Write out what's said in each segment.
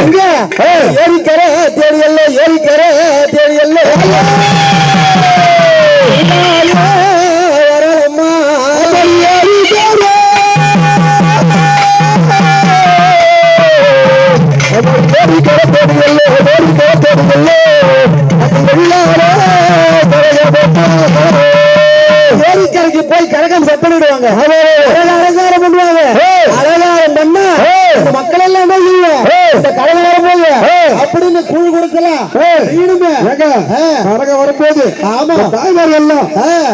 எங்க? ஏரிக்கரை தேடி எல்லை ஏரிக்கரை தேடி எல்லை ஏரிக்கரைக்கு போய் கரகம் செப்பனிடுவாங்க. அலங்காரம் பண்ணுவாங்க. அலங்காரம் பண்ணா இந்த மக்கள் எல்லாம் என்ன செய்யும் இந்த வரும்போது. அப்படின்னு கூழ் கொடுக்கலாம். ஈடுமே கரகம் வரும்போது ஆமா. தாய்மார்கள் எல்லாம்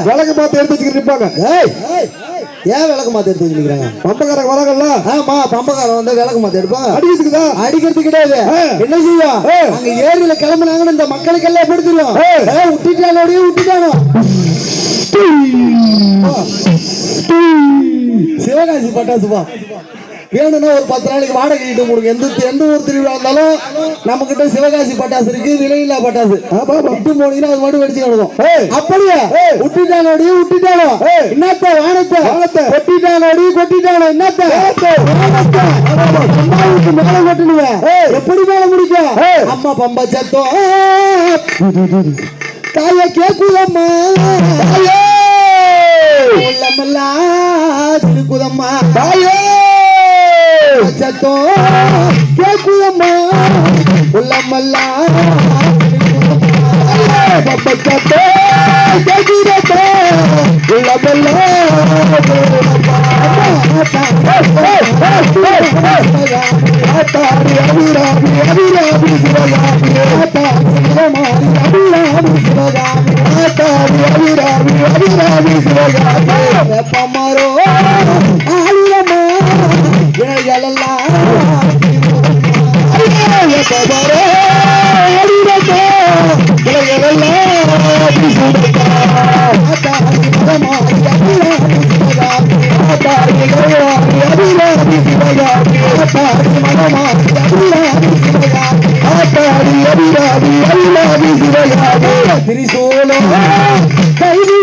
விளக்கு பார்த்து எடுத்து வச்சுக்கிட்டு இருப்பாங்க. ஏன் விளக்கு மாத்த எடுத்து வச்சுக்கிறாங்க? பம்பக்காரங்க வராங்கல்ல? ஆமா பம்பக்காரன் வந்து விளக்கு மாத்த எடுப்பாங்க அடிக்கிறதுக்கு அடிக்கிறது கிடையாது. என்ன செய்யும் அங்க ஏரியில கிளம்புனாங்கன்னு இந்த மக்களுக்கு எல்லாம் எப்படி தெரியும்? விட்டுட்டானோடய விட்டுட்டானோ சிவகாசி பட்டாசுப்பா வேணும்னா ஒரு பத்து நாளைக்கு வாடகை கிட்ட கொடுங்க. எந்த எந்த ஒரு திருவிழா இருந்தாலும் நம்ம கிட்ட சிவகாசி பட்டாசு இருக்கு விலையில்லா பட்டாசு. விட்டு போனீங்கன்னா அது மட்டும் வெடிச்சு கிடக்கும். அப்படியே? விட்டுட்டானோடய விட்டுட்டானோ என்னத்த வானத்தை? வானத்தை. கொட்டிட்டானோடி கொட்டிட்டானோ என்னத்த? மேல கொட்டணுவேன் எப்படி மேல முடிக்கும் அம்மா பம்பா சத்தம். தாய கேக்குதம்மா. தாயே. உள்ளமெல்லாம் சிறுக்குதம்மா தாயே. சத்தம் கேக்குதம்மா உள்ளமெல்லாம் பமாரோ ஆளுரமா திரிசூலம் கைவிடுத்தி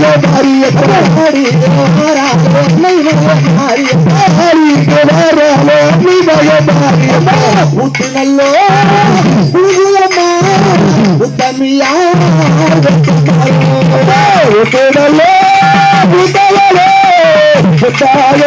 ना भारी भारी हमारा नहीं भारी भारी हमारा नहीं भारी उतनलो उतनलो उतमिया उतनलो उतनलो उतनलो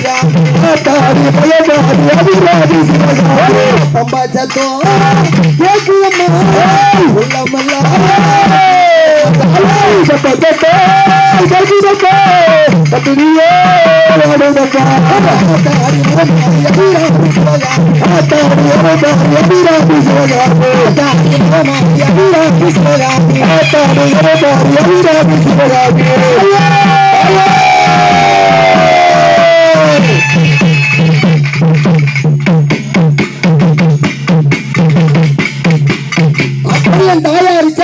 சிவரூடப்பா பம்பாச்சத்தோ கேக்குதம்மா உள்ளமல்லா சிவகாமி